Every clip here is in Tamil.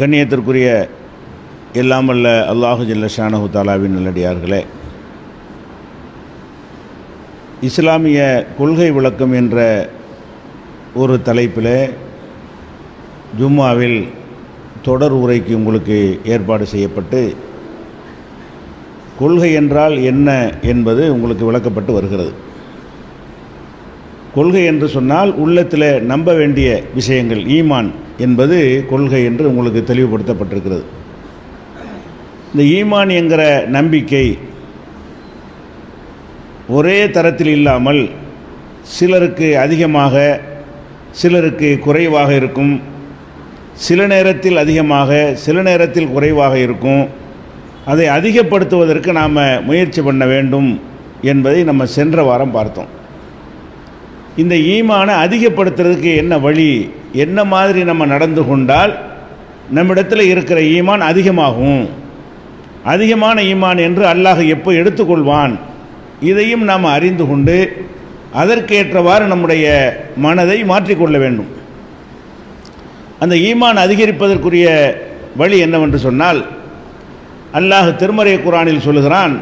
கண்ணியத்திற்குரிய எல்லாம் வல்ல அல்லாஹு ஜில்ல ஷானஹு தாலாவின் நல்லடியார்களே. இஸ்லாமிய கொள்கை விளக்கம் என்ற ஒரு தலைப்பில் ஜும்மாவில் தொடர் உரைக்கு உங்களுக்கு ஏற்பாடு செய்யப்பட்டு கொள்கை என்றால் என்ன என்பது உங்களுக்கு விளக்கப்பட்டு வருகிறது. கொள்கை என்று சொன்னால் உள்ளத்தில் நம்ப வேண்டிய விஷயங்கள் ஈமான் என்பது கொள்கை என்று உங்களுக்கு தெளிவுபடுத்தப்பட்டிருக்கிறது. இந்த ஈமான் என்கிற நம்பிக்கை ஒரே தரத்தில் இல்லாமல் சிலருக்கு அதிகமாக சிலருக்கு குறைவாக இருக்கும். சில நேரத்தில் அதிகமாக சில நேரத்தில் குறைவாக இருக்கும். அதை அதிகப்படுத்துவதற்கு நாம் முயற்சி பண்ண வேண்டும் என்பதை நம்ம சென்ற வாரம் பார்த்தோம். இந்த ஈமானை அதிகப்படுத்துறதுக்கு என்ன வழி? என்ன மாதிரி நம்ம நடந்து கொண்டால் நம்மிடத்தில் இருக்கிற ஈமான் அதிகமாகும்? அதிகமான ஈமான் என்று அல்லாஹ் எப்போ எடுத்துக்கொள்வான்? இதையும் நாம் அறிந்து கொண்டு அதற்கேற்றவாறு நம்முடைய மனதை மாற்றிக்கொள்ள வேண்டும். அந்த ஈமான் அதிகரிப்பதற்குரிய வழி என்னவென்று சொன்னால் அல்லாஹ் திருமறை குரானில் சொல்லுகிறான்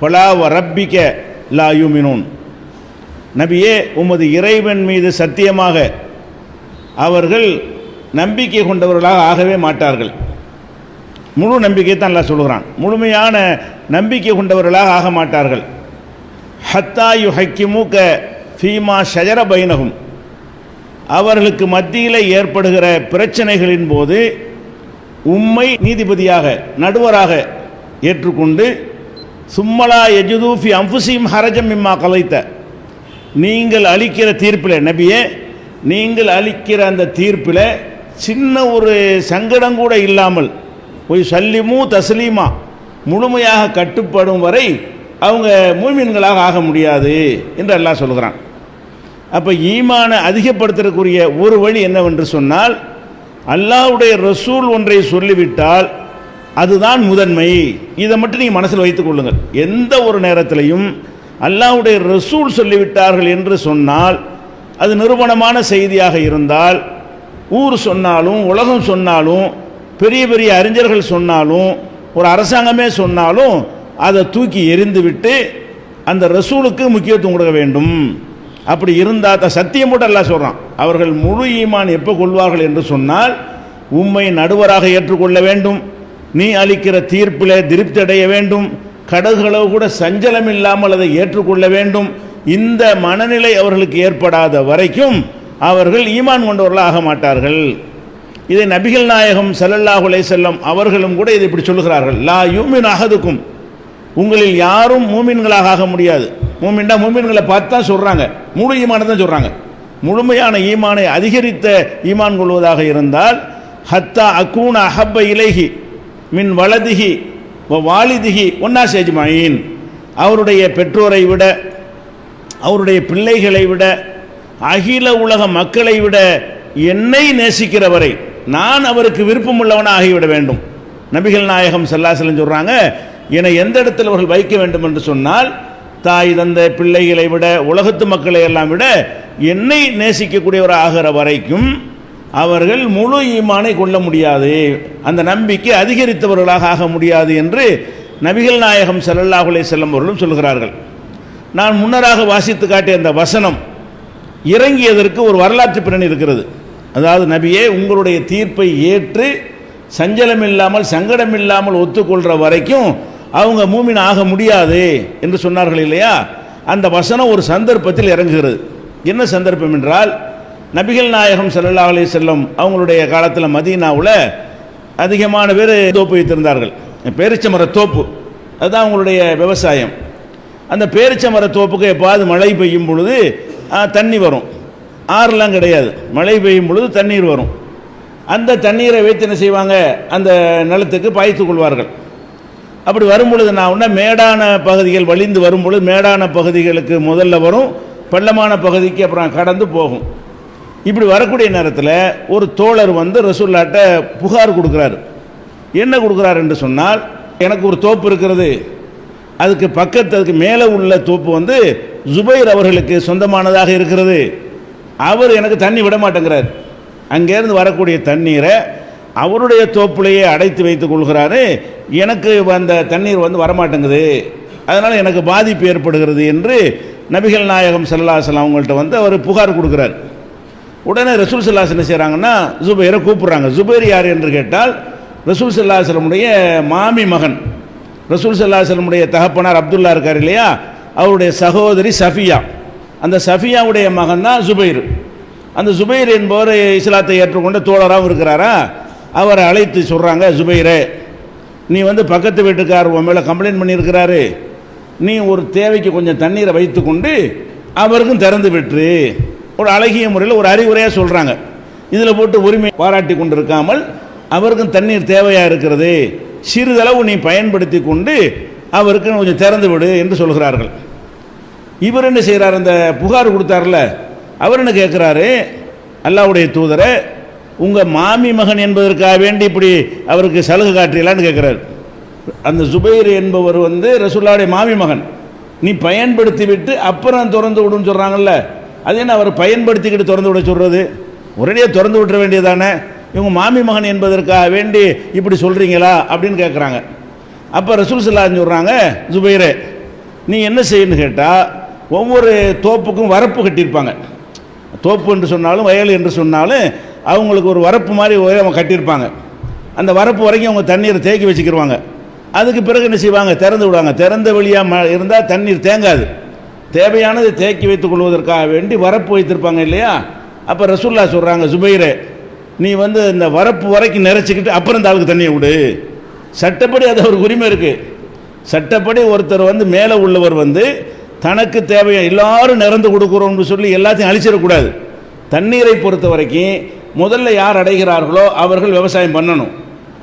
ஃபலா ரப்பிக்க லா யூமினூன். நபியே உமது இறைவன் மீது சத்தியமாக அவர்கள் நம்பிக்கை கொண்டவர்களாக ஆகவே மாட்டார்கள். முழு நம்பிக்கை தான் அல்லாஹ் சொல்கிறான் முழுமையான நம்பிக்கை கொண்டவர்களாக ஆக மாட்டார்கள். ஹத்தா யு ஹக்கிமுக ஃபீமா ஷஜர பைனகும் அவர்களுக்கு மத்தியில் ஏற்படுகிற பிரச்சனைகளின் போது உம்மை நீதிபதியாக நடுவராக ஏற்றுக்கொண்டு சும்மலா எஜுதூஃபி அம்புசீம் ஹரஜம் இம்மா கலைத்த. நீங்கள் அளிக்கிற தீர்ப்பில் நபியே நீங்கள் அளிக்கிற அந்த தீர்ப்பில் சின்ன ஒரு சங்கடம் கூட இல்லாமல் போய் சல்லிமு தஸ்லீமா முழுமையாக கட்டுப்படும் வரை அவங்க மூமின்களாக ஆக முடியாது என்று அல்லாஹ் சொல்கிறான். அப்போ ஈமானை அதிகப்படுத்துறதுக்குரிய ஒரு வழி என்னவென்று சொன்னால் அல்லாவுடைய ரசூல் ஒன்றை சொல்லிவிட்டால் அதுதான் முதன்மை. இதை மட்டும் நீங்கள் மனசில் வைத்துக் கொள்ளுங்கள். எந்த ஒரு நேரத்திலையும் அல்லாவுடைய ரசூல் சொல்லிவிட்டார்கள் என்று சொன்னால் அது நிறுவனமான செய்தியாக இருந்தால் ஊர் சொன்னாலும் உலகம் சொன்னாலும் பெரிய பெரிய அறிஞர்கள் சொன்னாலும் ஒரு அரசாங்கமே சொன்னாலும் அதை தூக்கி எரிந்துவிட்டு அந்த ரசூலுக்கு முக்கியத்துவம் கொடுக்க வேண்டும். அப்படி இருந்தால் தான் சத்தியம் போட்டு எல்லாம் சொல்கிறான் அவர்கள் முழு ஈமான் எப்போ கொள்வார்கள் என்று சொன்னால் உம்மை நடுவராக ஏற்றுக்கொள்ள வேண்டும். நீ அளிக்கிற தீர்ப்பில் திருப்தி அடைய வேண்டும். கடல்களோ கூட சஞ்சலம் இல்லாமல் அதை ஏற்றுக்கொள்ள வேண்டும். இந்த மனநிலை அவர்களுக்கு ஏற்படாத வரைக்கும் அவர்கள் ஈமான் கொண்டவர்களாக மாட்டார்கள். இதை நபிகள் நாயகம் சல்லல்லாஹுலே செல்லம் அவர்களும் கூட இதை இப்படி சொல்லுகிறார்கள். லா யூமின் அகதுக்கும் உங்களில் யாரும் மூமின்களாக ஆக முடியாது. மூமின்டா மூமின்களை பார்த்து தான் சொல்கிறாங்க முழு ஈமானை தான் சொல்கிறாங்க முழுமையான ஈமானை அதிகரித்த ஈமான் கொள்வதாக இருந்தால் ஹத்தா அக்கூன அஹப்ப இலைஹி மின் வலதிகி வாலிதிகி ஒன்னா சேஜ்மாயின் அவருடைய பெற்றோரை விட அவருடைய பிள்ளைகளை விட அகில உலக மக்களை விட என்னை நேசிக்கிறவரை நான் அவருக்கு விருப்பமுள்ளவனாக ஆகிவிட வேண்டும். நபிகள் நாயகம் செல்லாசலம் சொல்கிறாங்க என்னை எந்த இடத்தில் அவர்கள் வைக்க வேண்டும் என்று சொன்னால் தாய் தந்த பிள்ளைகளை விட உலகத்து மக்களை எல்லாம் விட என்னை நேசிக்கக்கூடியவர் ஆகிற வரைக்கும் அவர்கள் முழு ஈமானை கொள்ள முடியாது. அந்த நம்பிக்கை அதிகரித்தவர்களாக ஆக முடியாது என்று நபிகள் நாயகம் செல்லல்லாஹுலே செல்லும் செல்லம் அவர்களும் சொல்கிறார்கள். நான் முன்னராக வாசித்து காட்டிய அந்த வசனம் இறங்கியதற்கு ஒரு வரலாற்று பின்னணி இருக்கிறது. அதாவது நபியே உங்களுடைய தீர்ப்பை ஏற்று சஞ்சலம் இல்லாமல் சங்கடம் இல்லாமல் ஒத்துக்கொள்கிற வரைக்கும் அவங்க மூமின் ஆக முடியாது என்று சொன்னார்கள் இல்லையா? அந்த வசனம் ஒரு சந்தர்ப்பத்தில் இறங்குகிறது. என்ன சந்தர்ப்பம் என்றால் நபிகள் நாயகம் செல்லல்லா அலி செல்லம் அவங்களுடைய காலத்தில் மதீனாவில் அதிகமான பேர் தோப்பு வைத்திருந்தார்கள். பேரிச்சமர தோப்பு. அதுதான் அவங்களுடைய விவசாயம். அந்த பேரிச்சமர தோப்புக்கு எப்போது மழை பெய்யும் பொழுது தண்ணி வரும். ஆறுலாம் கிடையாது. மழை பெய்யும் பொழுது தண்ணீர் வரும். அந்த தண்ணீரை வைத்து என்ன செய்வாங்க? அந்த நிலத்துக்கு பாய்த்து கொள்வார்கள். அப்படி வரும் பொழுது நான் உடனே மேடான பகுதிகள் வழிந்து வரும் பொழுது மேடான பகுதிகளுக்கு முதல்ல வரும். பள்ளமான பகுதிக்கு அப்புறம் கடந்து போகும். இப்படி வரக்கூடிய நேரத்தில் ஒரு தோழர் வந்து ரசூல்லாட்ட புகார் கொடுக்குறாரு. என்ன கொடுக்குறாரு என்று சொன்னால் எனக்கு ஒரு தோப்பு இருக்கிறது. அதுக்கு பக்கத்து அதுக்கு மேலே உள்ள தோப்பு வந்து ஜுபைர் அவர்களுக்கு சொந்தமானதாக இருக்கிறது. அவர் எனக்கு தண்ணி விட மாட்டேங்கிறார். அங்கேருந்து வரக்கூடிய தண்ணீரை அவருடைய தோப்புலையே அடைத்து வைத்துக் கொள்கிறாரு. எனக்கு அந்த தண்ணீர் வந்து வரமாட்டேங்குது. அதனால் எனக்கு பாதிப்பு ஏற்படுகிறது என்று நபிகள் நாயகம் ஸல்லல்லாஹு அவங்கள்ட்ட வந்து அவர் புகார் கொடுக்குறாரு. உடனே ரசூல் சல்லாஸ் என்ன செய்கிறாங்கன்னா ஜுபேரை கூப்பிட்றாங்க. ஜுபேர் யார் என்று கேட்டால் ரசூல் சல்லாஹலமுடைய மாமி மகன். ரசூல் சல்லாஹலமுடைய தகப்பனார் அப்துல்லா இருக்கார் இல்லையா? அவருடைய சகோதரி சஃபியா. அந்த சஃபியாவுடைய மகன் தான் ஜுபைர். அந்த ஜுபைர் என்பவர் இஸ்லாத்தை ஏற்றுக்கொண்ட தோழராகவும் இருக்கிறாரா? அவரை அழைத்து சொல்கிறாங்க ஜுபைரே நீ வந்து பக்கத்து வீட்டுக்கார் உன் மேலே கம்ப்ளைண்ட் பண்ணியிருக்கிறாரு. நீ ஒரு தேவைக்கு கொஞ்சம் தண்ணீரை வைத்துக்கொண்டு அவருக்கும் திறந்து விட்டுரு. ஒரு அழகிய முறையில் ஒரு அறிவுரையாக சொல்கிறாங்க இதில் போட்டு உரிமை பாராட்டி கொண்டு இருக்காமல் அவருக்கும் தண்ணீர் தேவையாக இருக்கிறது. சிறிதளவு நீ பயன்படுத்தி கொண்டு அவருக்கு கொஞ்சம் திறந்து விடு என்று சொல்கிறார்கள். இவர் என்ன செய்கிறார் அந்த புகார் கொடுத்தார்ல அவர் என்ன கேட்குறாரு? அல்லாவுடைய தூதரை உங்கள் மாமி மகன் என்பதற்காக வேண்டி இப்படி அவருக்கு சலுகை காட்டுறீங்களான்னு கேட்குறாரு. அந்த ஜுபைர் என்பவர் வந்து ரசுல்லாவுடைய மாமி மகன். நீ பயன்படுத்தி விட்டு அப்புறம் திறந்து விடுன்னு சொல்கிறாங்கல்ல அது என்ன அவர் பயன்படுத்திக்கிட்டு திறந்து விட சொல்கிறது ஒரேடியாக திறந்து விட்டுற வேண்டியதானே இவங்க மாமி மகன் என்பதற்காக வேண்டி இப்படி சொல்கிறீங்களா அப்படின்னு கேட்குறாங்க அப்போ ரசூல் சல்லான்னு சொல்கிறாங்க ஜுபைரே நீ என்ன செய்யணும்னு கேட்டால் ஒவ்வொரு தோப்புக்கும் வரப்பு கட்டியிருப்பாங்க. தோப்பு என்று சொன்னாலும் வயல் என்று சொன்னாலும் அவங்களுக்கு ஒரு வரப்பு மாதிரி அவங்க கட்டியிருப்பாங்க. அந்த வரப்பு வரைக்கும் அவங்க தண்ணீரை தேக்கி வச்சுக்கிடுவாங்க அதுக்கு பிறகு என்ன செய்வாங்க? திறந்து விடுவாங்க. திறந்த வழியாக ம இருந்தால் தண்ணீர் தேங்காது. தேவையானதை தேக்கி வைத்துக் கொள்வதற்காக வேண்டி வரப்பு வைத்திருப்பாங்க இல்லையா? அப்போ ரசூல்லா சொல்கிறாங்க சுபைரே நீ வந்து இந்த வரப்பு வரைக்கும் நிறைச்சிக்கிட்டு அப்புறம் இந்த ஆளுக்கு தண்ணியை விடு. சட்டப்படி அது ஒரு உரிமை இருக்குது சட்டப்படி ஒருத்தர் வந்து மேலே உள்ளவர் வந்து தனக்கு தேவையா எல்லாரும் நிறந்து கொடுக்குறோம்னு சொல்லி எல்லாத்தையும் அழிச்சிடக்கூடாது. தண்ணீரை பொறுத்த வரைக்கும் முதல்ல யார் அடைகிறார்களோ அவர்கள் விவசாயம் பண்ணணும்.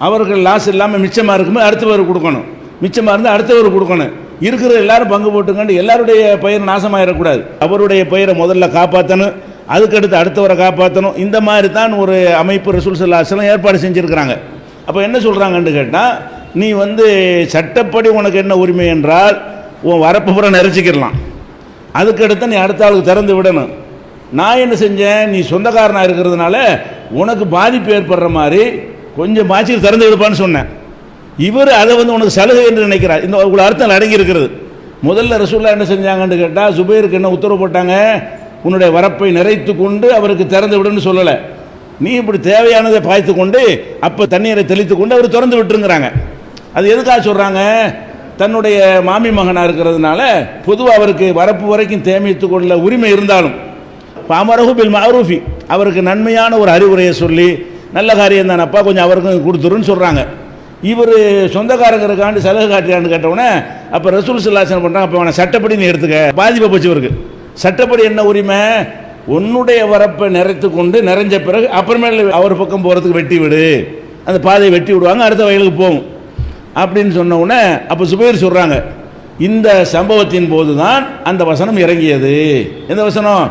அவர்கள் லாஸ் இல்லாமல் மிச்சமாக இருக்கும்போது அடுத்தவர் கொடுக்கணும். மிச்சமாக இருந்தால் அடுத்தவர் கொடுக்கணும். இருக்கிற எல்லாரும் பங்கு போட்டுக்கண்டு எல்லாருடைய பயிர் நாசமாயிடக்கூடாது. அவருடைய பயிரை முதல்ல காப்பாற்றணும் அதுக்கடுத்து அடுத்தவரை காப்பாற்றணும் இந்த மாதிரி தான் ஒரு அமைப்பு ரசூல் சல்லாஸ்லாம் ஏற்பாடு செஞ்சுருக்கிறாங்க. அப்போ என்ன சொல்கிறாங்கன்னு கேட்டால் நீ வந்து சட்டப்படி உனக்கு என்ன உரிமை என்றால் உன் வரப்பு புற நிறைச்சிக்கிடலாம் அதுக்கடுத்து நீ அடுத்த ஆளுக்கு திறந்து விடணும். நான் என்ன செஞ்சேன்? நீ சொந்தக்காரனாக இருக்கிறதுனால உனக்கு பாதிப்பு ஏற்படுற மாதிரி கொஞ்சம் பாய்ச்சி திறந்து விடுப்பான்னு சொன்னேன். இவர் அதை வந்து உனக்கு சலுகை என்று நினைக்கிறார். இந்த ஒரு அர்த்தம் அடங்கி இருக்கிறது. முதல்ல ரசூல்லா என்ன செஞ்சாங்கன்னு கேட்டால் சுபேருக்கு என்ன உத்தரவு போட்டாங்க? உன்னுடைய வரப்பை நிறைத்து கொண்டு அவருக்கு திறந்து விடுன்னு சொல்லலை. நீ இப்படி தேவையானதை பாய்த்து கொண்டு அப்போ தண்ணீரை தெளித்து கொண்டு அவர் திறந்து விட்டுருங்கிறாங்க. அது எதுக்காக சொல்கிறாங்க தன்னுடைய மாமி மகனாக இருக்கிறதுனால பொதுவாக அவருக்கு வரப்பு வரைக்கும் தேமித்து கொள்ள உரிமை இருந்தாலும். பாமரகு பில் மாரூஃபி. அவருக்கு நன்மையான ஒரு அறிவுரையை சொல்லி நல்ல காரியம் தானப்பா கொஞ்சம் அவருக்கும் கொடுத்துருன்னு சொல்கிறாங்க இவர் சொந்தக்காரங்கிறக்காண்டு சலுகை காட்டுறான்னு கேட்டவுடனே அப்போ ரசூல் சில்லாசன் பண்ணுறாங்க அப்போ அவனை சட்டப்படி நீ எடுத்துக்க. பாதிப்பை போச்சு இவருக்கு. சட்டப்படி என்ன உரிமை? உன்னுடைய வரப்பை நிறைத்து கொண்டு நிறைஞ்ச பிறகு அப்புறமேல அவர் பக்கம் போகிறதுக்கு வெட்டி விடு. அந்த பாதையை வெட்டி விடுவாங்க அடுத்த வயலுக்கு போகும். அப்படின்னு சொன்ன உடனே அப்போ சுபேர் சொல்கிறாங்க இந்த சம்பவத்தின் போது தான் அந்த வசனம் இறங்கியது. எந்த வசனம்?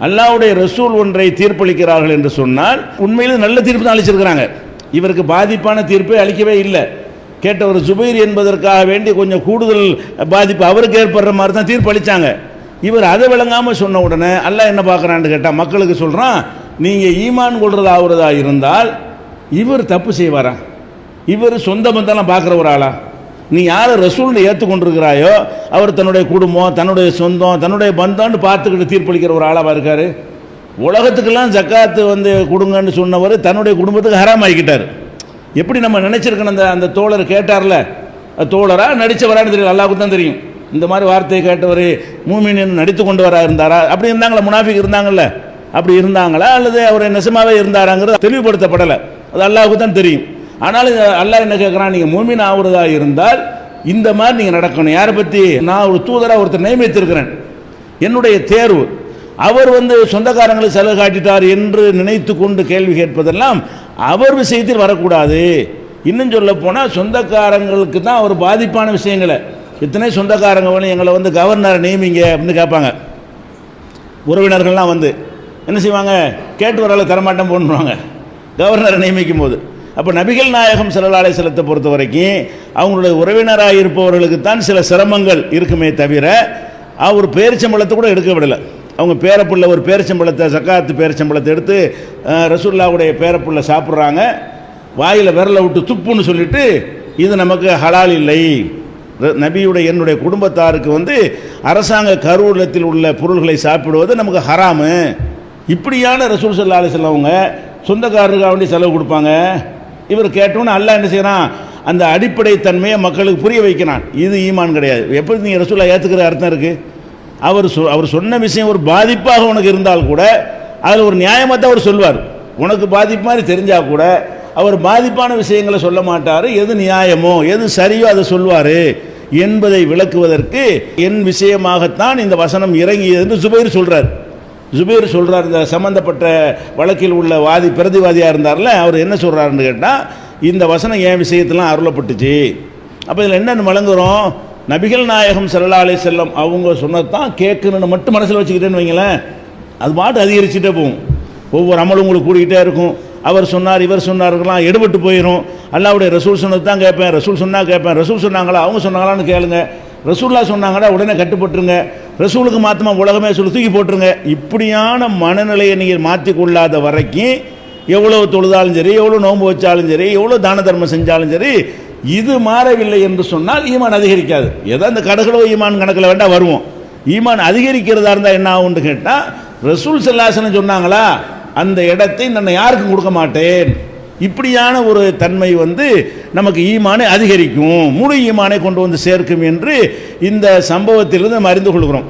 அல்லாவுடைய ரசூல் ஒன்றை தீர்ப்பளிக்கிறார்கள் என்று சொன்னால் உண்மையில் நல்ல தீர்ப்பு தான் அளிச்சிருக்கிறாங்க. இவருக்கு பாதிப்பான தீர்ப்பை அளிக்கவே இல்லை. கேட்ட ஒரு ஜுபைர் என்பதற்காக வேண்டி கொஞ்சம் கூடுதல் பாதிப்பு அவருக்கு ஏற்படுற மாதிரி தான் தீர்ப்பு அளித்தாங்க இவர் அதை விளங்காமல் சொன்ன உடனே அல்ல என்ன பார்க்குறான்னு கேட்டால் மக்களுக்கு சொல்கிறான் நீங்கள் ஈமான் கொள்றதா ஆகுறதா இருந்தால் இவர் தப்பு செய்வாரா? இவர் சொந்த பந்தெல்லாம் பார்க்குற ஒரு ஆளா? நீ யாரை ரசூல்னு ஏற்றுக்கொண்டிருக்கிறாயோ அவர் தன்னுடைய குடும்பம் தன்னுடைய சொந்தம் தன்னுடைய பந்தம்னு பார்த்துக்கிட்டு தீர்ப்பளிக்கிற ஒரு ஆளாக இருக்கார்? உலகத்துக்கெல்லாம் ஜக்காத்து வந்து கொடுங்கன்னு சொன்னவர் தன்னுடைய குடும்பத்துக்கு ஹராம் ஆகிக்கிட்டார் எப்படி நம்ம நினச்சிருக்கணும் அந்த அந்த தோழர் கேட்டார்ல? தோழரா நடித்தவரான்னு தெரியும் அல்லாவுக்கு தான் தெரியும். இந்த மாதிரி வார்த்தையை கேட்டவர் மூமின் நடித்து கொண்டு வரா இருந்தாரா? அப்படி இருந்தாங்களா? முனாஃபிக் இருந்தாங்கல்ல? அப்படி இருந்தாங்களா? அல்லது அவர் நெசமாவே இருந்தாராங்கிறது தெளிவுபடுத்தப்படலை. அது அல்லாவுக்கு தான் தெரியும். ஆனாலும் அல்லாஹ் என்ன கேட்குறான் நீங்கள் மூமின் ஆகுறதா இருந்தால் இந்த மாதிரி நீங்கள் நடக்கணும். யாரை பற்றி நான் ஒரு தூதராக ஒருத்தர் நியமித்திருக்கிறேன். என்னுடைய தேர்வு. அவர் வந்து சொந்தக்காரங்களை செலவு காட்டிட்டார் என்று நினைத்து கொண்டு கேள்வி கேட்பதெல்லாம் அவர் விஷயத்தில் வரக்கூடாது. இன்னும் சொல்ல போனால் சொந்தக்காரங்களுக்கு தான் ஒரு பாதிப்பான விஷயங்களை. இத்தனை சொந்தக்காரங்க வந்து எங்களை வந்து கவர்னரை நியமிங்க அப்படின்னு கேட்பாங்க. உறவினர்கள்லாம் வந்து என்ன செய்வாங்க? கேட்டு வரல தரமாட்டம் போன்னுவாங்க. கவர்னரை நியமிக்கும் போது அப்போ நபிகள் நாயகம் செல்லலாலை சிலத்தை பொறுத்த வரைக்கும் அவங்களுடைய உறவினராக இருப்பவர்களுக்கு தான் சில சிரமங்கள் இருக்குமே தவிர அவர் பேரிச்சம்பளத்தை கூட எடுக்க விடலை. அவங்க பேரப்புள்ள ஒரு பேரிச்சம்பழத்தை சக்காத்து பேரிச்சம்பழத்தை எடுத்து ரசுல்லாவுடைய ரசூல்லாவுடைய பேரப்புள்ள சாப்பிட்றாங்க. வாயில் விரலை விட்டு துப்புன்னு சொல்லிட்டு இது நமக்கு ஹலால் இல்லை. நபியுடைய என்னுடைய குடும்பத்தாருக்கு வந்து அரசாங்க கருவூலத்தில் உள்ள பொருள்களை சாப்பிடுவது நமக்கு ஹராமு. இப்படியான ரசூல் சல்லா அலிஸ்லவங்க சொந்தக்காரருக்கு வேண்டி செலவு கொடுப்பாங்க. இவர் கேட்டோன்னு அல்லா என்ன செய்கிறான் அந்த அடிப்படை தன்மையை மக்களுக்கு புரிய வைக்கிறான். இது ஈமான் கிடையாது. எப்படி நீங்கள் ரசூலா ஏற்றுக்கிற அர்த்தம் இருக்குது அவர் சொ அவர் சொன்ன விஷயம் ஒரு பாதிப்பாக உனக்கு இருந்தால் கூட அதில் ஒரு நியாயமாக தான் அவர் சொல்வார். உனக்கு பாதிப்பு மாதிரி தெரிஞ்சால் கூட அவர் பாதிப்பான விஷயங்களை சொல்ல மாட்டார். எது நியாயமோ எது சரியோ அதை சொல்வார். என்பதை விளக்குவதற்கு என் விஷயமாகத்தான் இந்த வசனம் இறங்கியது என்று சுபைர் சொல்றார். ஜுபைர் சொல்றார் இந்த சம்பந்தப்பட்ட வழக்கில் உள்ள வாதி பிரதிவாதியாக இருந்தார்ல அவர் என்ன சொல்கிறாருன்னு கேட்டால் இந்த வசனம் என் விஷயத்தெலாம் அருளப்பட்டுச்சு. அப்போ இதில் என்னென்னு வழங்குகிறோம் நபிகள் நாயகம் ஸல்லல்லாஹு செல்லம் அவங்க சொன்னதான் கேட்கணும்னு மட்டும் மனசில் வச்சுக்கிட்டேன்னு வைங்களேன். அது பாட்டு அதிகரிச்சுட்டே போகும். ஒவ்வொரு அமலும் உங்களுக்கு கூடிக்கிட்டே இருக்கும். அவர் சொன்னார் இவர் சொன்னார்கள்லாம் எடுபட்டு போயிடும் அல்லாவுடைய ரசூல் சொன்னது தான் கேட்பேன். ரசூல் சொன்னால் கேட்பேன். ரசூல் சொன்னாங்களா? அவங்க சொன்னாங்களான்னு கேளுங்க. ரசூல்லா சொன்னாங்கடா உடனே கட்டுப்பட்டுருங்க. ரசூலுக்கு மாத்தமா உலகமே சொல்லி தூக்கி போட்டுருங்க. இப்படியான மனநிலையை நீங்கள் மாற்றி கொள்ளாத வரைக்கும் எவ்வளோ தொழுதாலும் சரி எவ்வளோ நோன்பு வச்சாலும் சரி எவ்வளோ தான தர்மம் செஞ்சாலும் சரி இது மாறவில்லை என்று சொன்னால் ஈமான் அதிகரிக்காது. ஏதோ அந்த கடகளோ ஈமான் கணக்கில் வேண்டாம் வருவோம். ஈமான் அதிகரிக்கிறதா இருந்தால் என்ன ஆகும்னு கேட்டால் ரசூல் செல்லாசனம் சொன்னாங்களா அந்த இடத்தை நான் யாருக்கும் கொடுக்க மாட்டேன். இப்படியான ஒரு தன்மை வந்து நமக்கு ஈமானை அதிகரிக்கும். முழு ஈமானை கொண்டு வந்து சேர்க்கும் என்று இந்த சம்பவத்திலிருந்து நம்ம அறிந்து கொள்கிறோம்.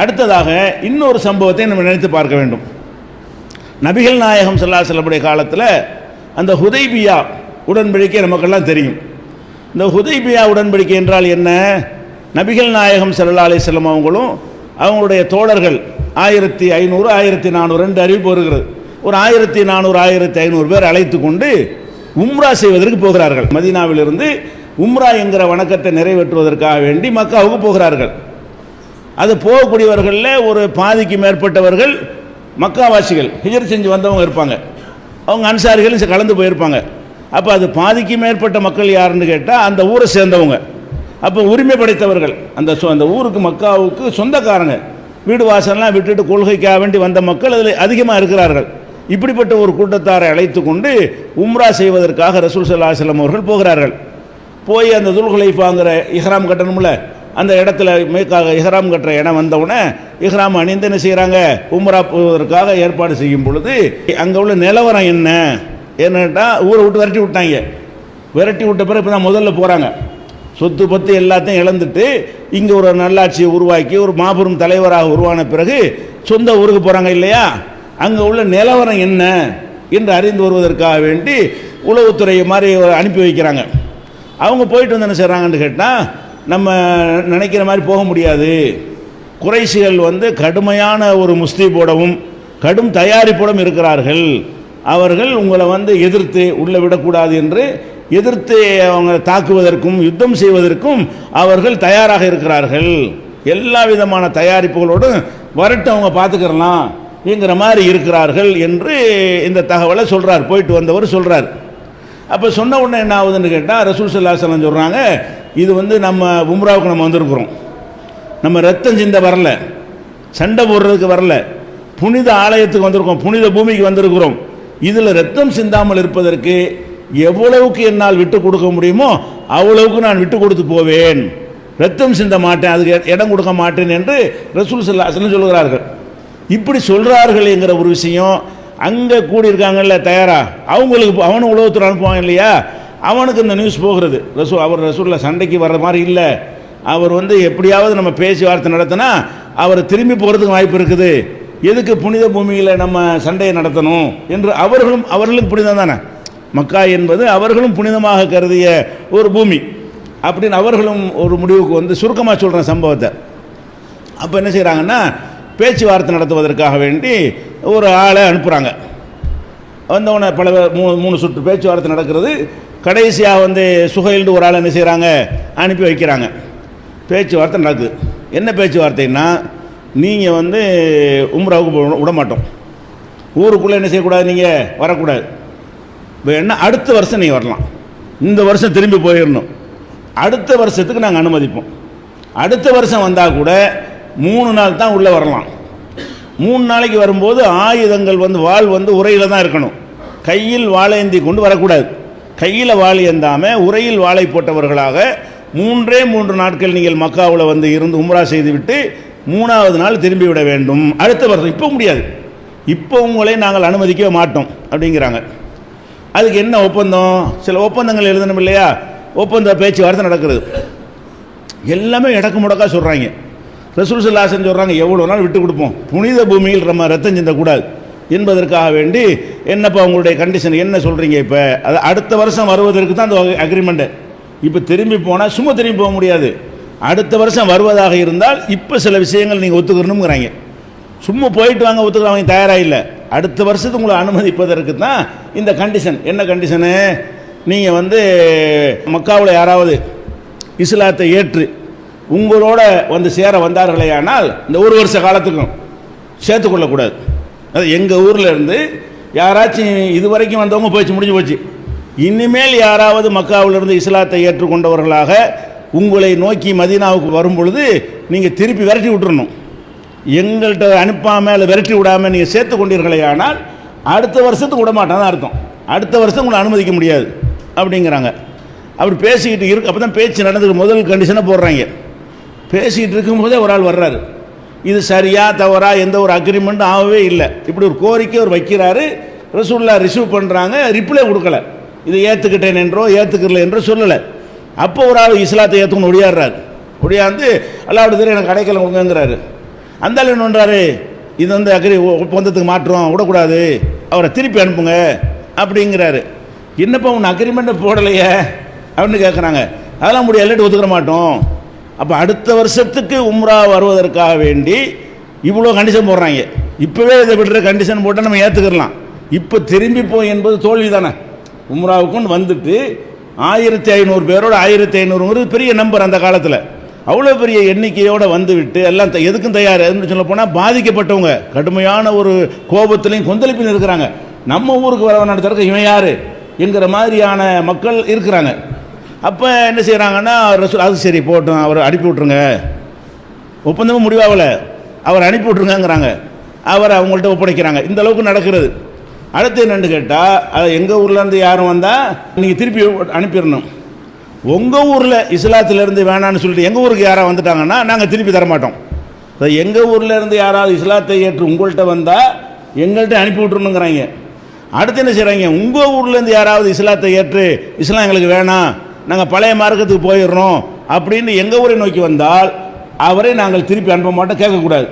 அடுத்ததாக இன்னொரு சம்பவத்தை நம்ம நினைத்து பார்க்க வேண்டும். நபிகள் நாயகம் செல்லா செல்லப்படைய காலத்தில் அந்த ஹுதைபியா உடன்படிக்கை நமக்கெல்லாம் தெரியும். இந்த ஹுதைபியா உடன்படிக்கை என்றால் என்ன? நபிகள் நாயகம் ஸல்லல்லாஹு அலைஹி அவங்களும் அவங்களுடைய தோழர்கள் ஆயிரத்தி ஐநூறு ஆயிரத்தி நானூறு ரெண்டு அறிவிப்பு வருகிறது. ஒரு ஆயிரத்தி நானூறு ஆயிரத்தி ஐநூறு பேர் அழைத்து கொண்டு உம்ரா செய்வதற்கு போகிறார்கள். மதீனாவிலிருந்து உம்ரா என்கிற வணக்கத்தை நிறைவேற்றுவதற்காக வேண்டி மக்காவுக்கு போகிறார்கள். அது போகக்கூடியவர்களில் ஒரு பாதிக்கு மேற்பட்டவர்கள் மக்காவாசிகள் ஹிஜர் செஞ்சு வந்தவங்க இருப்பாங்க. அவங்க அன்சாரிகளும் கலந்து போயிருப்பாங்க. அப்போ அது பாதிக்கு மேற்பட்ட மக்கள் யாருன்னு கேட்டால் அந்த ஊரை சேர்ந்தவங்க. அப்போ உரிமை படைத்தவர்கள் அந்த அந்த ஊருக்கு மக்காவுக்கு சொந்தக்காரங்க. வீடு வாசல்லாம் விட்டுட்டு கொள்கைக்காக வேண்டி வந்த மக்கள் அதில் அதிகமாக இருக்கிறார்கள். இப்படிப்பட்ட ஒரு கூட்டத்தாரை அழைத்து கொண்டு உம்ரா செய்வதற்காக ரசூல் சல்லாஹலம் அவர்கள் போகிறார்கள். போய் அந்த துல்குலைஃபாங்கிற இஹ்ராம் கட்டணும்ல அந்த இடத்துல மேற்காக இஹ்ராம் கட்டுற இடம் வந்தவுடனே இஹ்ராம் அணிந்து என்ன செய்கிறாங்க உம்ரா போவதற்காக ஏற்பாடு செய்யும் பொழுது அங்கே உள்ள நிலவரம் என்ன? என்னட்டா ஊரை விட்டு விரட்டி விட்டாங்க. விரட்டி விட்ட பிறகு இப்போ தான் முதல்ல போகிறாங்க சொத்து பத்து எல்லாத்தையும் இழந்துட்டு இங்கே ஒரு நல்லாட்சியை உருவாக்கி ஒரு மாபெரும் தலைவராக உருவான பிறகு சொந்த ஊருக்கு போகிறாங்க இல்லையா? அங்கே உள்ள நிலவரம் என்ன என்று அறிந்து வருவதற்காக வேண்டி உளவுத்துறை மாதிரி அனுப்பி வைக்கிறாங்க. அவங்க போயிட்டு வந்து என்ன செய்கிறாங்கன்னு கேட்டால் நம்ம நினைக்கிற மாதிரி போக முடியாது. குறைசிகள் வந்து கடுமையான ஒரு முஸ்தீபோடவும் கடும் தயாரிப்போடும் இருக்கிறார்கள். அவர்கள் உங்களை வந்து எதிர்த்து உள்ளே விடக்கூடாது என்று எதிர்த்து அவங்க தாக்குவதற்கும் யுத்தம் செய்வதற்கும் அவர்கள் தயாராக இருக்கிறார்கள். எல்லா விதமான தயாரிப்புகளோடும் வரட்டு அவங்க பார்த்துக்கிறலாம் என்கிற மாதிரி இருக்கிறார்கள் என்று இந்த தகவலை சொல்கிறார் போயிட்டு வந்தவர் சொல்கிறார் அப்போ சொன்ன உடனே என்ன ஆகுதுன்னு கேட்டால் ரசூல் சல்லாசலம் சொல்கிறாங்க இது வந்து நம்ம உம்ராவுக்கு நம்ம வந்திருக்கிறோம். நம்ம ரத்தம் சிந்த வரல சண்டை போடுறதுக்கு வரல புனித ஆலயத்துக்கு வந்திருக்கோம் புனித பூமிக்கு வந்திருக்கிறோம். இதில் ரத்தம் சிந்தாமல் இருப்பதற்கு எவ்வளவுக்கு என்னால் விட்டு கொடுக்க முடியுமோ அவ்வளவுக்கு நான் விட்டு கொடுத்து போவேன். ரத்தம் சிந்த மாட்டேன் அதுக்கு இடம் கொடுக்க மாட்டேன் என்று ரசூல் சல்லாசலம் சொல்கிறார்கள். இப்படி சொல்கிறார்கள் என்கிற ஒரு விஷயம் அங்கே கூடியிருக்காங்கல்ல தயாரா? அவங்களுக்கு அவனும் உலகத்தில் அனுப்புவாங்க இல்லையா? அவனுக்கு இந்த நியூஸ் போகிறது. ரசூ அவர் ரசூலில் சண்டைக்கு வர்ற மாதிரி இல்லை. அவர் வந்து எப்படியாவது நம்ம பேச்சுவார்த்தை நடத்தினா அவர் திரும்பி போகிறதுக்கு வாய்ப்பு இருக்குது. எதுக்கு புனித பூமியில் நம்ம சண்டையை நடத்தணும் என்று அவர்களும் அவர்களும் புனிதம் தானே? மக்கா என்பது அவர்களும் புனிதமாக கருதிய ஒரு பூமி. அப்படின்னு அவர்களும் ஒரு முடிவுக்கு வந்து சுருக்கமாக சொல்கிறேன் சம்பவத்தை. அப்போ என்ன செய்கிறாங்கன்னா பேச்சுவார்த்தை நடத்துவதற்காக வேண்டி ஒரு ஆளை அனுப்புகிறாங்க வந்தவொடனே பல மூணு மூணு சுற்று பேச்சுவார்த்தை நடக்கிறது. கடைசியாக வந்து சுகைல்னு ஒரு ஆள் என்ன செய்கிறாங்க அனுப்பி வைக்கிறாங்க. பேச்சுவார்த்தை நடக்குது. என்ன பேச்சுவார்த்தைன்னா நீங்கள் வந்து உம்ராவுக்கு விட மாட்டோம் ஊருக்குள்ளே என்ன செய்யக்கூடாது நீங்கள் வரக்கூடாது. வேணா அடுத்த வருஷம் நீங்கள் வரலாம். இந்த வருஷம் திரும்பி போயிடணும். அடுத்த வருஷத்துக்கு நாங்கள் அனுமதிப்போம். அடுத்த வருஷம் வந்தால் கூட மூணு நாள் தான் உள்ளே வரலாம். மூணு நாளைக்கு வரும்போது ஆயுதங்கள் வந்து வாள் வந்து உரையில் தான் இருக்கணும். கையில் வாழையந்தி கொண்டு வரக்கூடாது. கையில் வாழை ஏந்தாமல் உரையில் வாழை போட்டவர்களாக மூன்றே மூன்று நாட்கள் நீங்கள் மக்காவில் வந்து இருந்து உம்ரா செய்துவிட்டு மூணாவது நாள் திரும்பி விட வேண்டும். அடுத்த வருஷம் இப்போ முடியாது. இப்போ உங்களை நாங்கள் அனுமதிக்க மாட்டோம் அப்படிங்கிறாங்க. அதுக்கு என்ன ஒப்பந்தம்? சில ஒப்பந்தங்கள் எழுதணும் இல்லையா? ஒப்பந்த பேச்சுவார்த்தை நடக்கிறது எல்லாமே இடக்கு முடக்கா சொல்கிறாங்க ரசூல்சல்லாசன் சொல்கிறாங்க எவ்வளோ நாள் விட்டு கொடுப்போம்? புனித பூமியில் நம்ம ரத்தம் சிந்தக்கூடாது. என்பதற்காக வேண்டி என்னப்பா உங்களுடைய கண்டிஷன் என்ன சொல்கிறீங்க இப்போ? அது அடுத்த வருஷம் வருவதற்கு தான் அந்த அக்ரிமெண்ட்டு இப்போ திரும்பி போனால் சும்மா திரும்பி போக முடியாது. அடுத்த வருஷம் வருவதாக இருந்தால் இப்போ சில விஷயங்கள் நீங்கள் ஒத்துக்கணுங்கிறாங்க சும்மா போயிட்டு வாங்க ஒத்துக்கிறவங்க தயாராக இல்லை அடுத்த வருஷத்துக்கு உங்களை அனுமதிப்பதற்கு தான் இந்த கண்டிஷன் என்ன கண்டிஷனு நீங்கள் வந்து மக்காவில் யாராவது இஸ்லாத்தை ஏற்று உங்களோட வந்து சேர வந்தார்களேயானால் இந்த ஒரு வருஷ காலத்துக்கும் சேர்த்துக்கொள்ளக்கூடாது அது எங்கள் ஊரில் இருந்து யாராச்சும் இது வரைக்கும் வந்தவங்க போயிடுச்சு முடிஞ்சு போச்சு. இனிமேல் யாராவது மக்காவிலிருந்து இஸ்லாத்தை ஏற்றுக்கொண்டவர்களாக உங்களை நோக்கி மதீனாவுக்கு வரும் பொழுது நீங்கள் திருப்பி விரட்டி விட்டுறணும். எங்கள்கிட்ட அனுப்பாமல் இல்லை விரட்டி விடாமல் நீங்கள் சேர்த்து கொண்டீர்களே ஆனால் அடுத்த வருஷத்துக்கு விட மாட்டான் அர்த்தம். அடுத்த வருஷம் உங்களை அனுமதிக்க முடியாது அப்படிங்கிறாங்க. அப்படி பேசிக்கிட்டு இருக்கு அப்போ தான் பேச்சு நடந்தது முதல் கண்டிஷனை போடுறாங்க. பேசிக்கிட்டு இருக்கும்போதே ஒரு ஆள் வர்றாரு. இது சரியா தவறா எந்த ஒரு அக்ரிமெண்ட்டும் ஆகவே இல்லை. இப்படி ஒரு கோரிக்கை அவர் வைக்கிறாரு. ரசூல்லா ரிசீவ் பண்ணுறாங்க ரிப்ளை கொடுக்கல. இதை ஏற்றுக்கிட்டேன் என்றோ ஏற்றுக்கல என்றோ சொல்லலை. அப்போ ஒரு ஆள் இஸ்லாத்தை ஏற்றுக்கணும் ஒடியாடுறாரு. ஒடியாந்து அல்லாவுடைய எனக்கு கிடைக்கல கொடுங்கிறாரு அந்த ஆள் என்ன பண்ணுறாரு இது வந்து அக்ரி ஒப்பந்தத்துக்கு மாற்றம் விடக்கூடாது. அவரை திருப்பி அனுப்புங்க அப்படிங்கிறாரு. என்னப்பா உன் அக்ரிமெண்ட்டை போடலையே? அப்படின்னு கேட்குறாங்க அதெல்லாம் முடியாது ஒத்துக்கிற மாட்டோம். அப்போ அடுத்த வருஷத்துக்கு உம்ரா வருவதற்காக வேண்டி இவ்வளோ கண்டிஷன் போடுறாங்க. இப்போவே இதை விடுற கண்டிஷன் போட்டால் நம்ம ஏற்றுக்கிடலாம் இப்போ திரும்பி போய் என்பது தோல்வி தானே உம்ராவுக்குன்னு வந்துட்டு ஆயிரத்தி ஐநூறு பேரோட ஆயிரத்தி ஐநூறுங்கிறது பெரிய நம்பர் அந்த காலத்தில். அவ்வளோ பெரிய எண்ணிக்கையோடு வந்துவிட்டு எல்லாம் த- எதுக்கும் தயார் எதுன்னு சொல்ல போனால் பாதிக்கப்பட்டவங்க. கடுமையான ஒரு கோபத்திலையும் கொந்தளிப்பில் இருக்கிறாங்க. நம்ம ஊருக்கு வர நடத்துறதுக்கு இவன் யார்? என்கிற மாதிரியான மக்கள் இருக்கிறாங்க. அப்போ என்ன செய்கிறாங்கன்னா ரசூல் அது சரி போட்டோம் அவர் அனுப்பி விட்ருங்க ஒப்பந்தமும் முடிவாகலை. அவர் அனுப்பி விட்ருங்கிறாங்க அவர் அவங்கள்ட்ட ஒப்படைக்கிறாங்க. இந்த அளவுக்கு நடக்கிறது. அடுத்து என்னன்னு கேட்டால் அது எங்கள் ஊர்லேருந்து யாரும் வந்தால் நீங்கள் திருப்பி அனுப்பிடணும். உங்கள் ஊரில் இஸ்லாத்திலேருந்து வேணான்னு சொல்லிட்டு எங்கள் ஊருக்கு யாராவது வந்துட்டாங்கன்னா நாங்கள் திருப்பி தர மாட்டோம் எங்கள் ஊர்லேருந்து யாராவது இஸ்லாத்தை ஏற்று உங்கள்கிட்ட வந்தால் எங்கள்கிட்ட அனுப்பி விட்ருணுங்கிறாங்க அடுத்து என்ன செய்கிறாங்க உங்கள் ஊர்லேருந்து யாராவது இஸ்லாத்தை ஏற்று இஸ்லாம் எங்களுக்கு வேணாம் நாங்கள் பழைய மார்க்கத்துக்கு போயிடுறோம் அப்படின்னு எங்கள் ஊரை நோக்கி வந்தால் அவரை நாங்கள் திருப்பி அனுப்ப மாட்டோம் கேட்கக்கூடாது.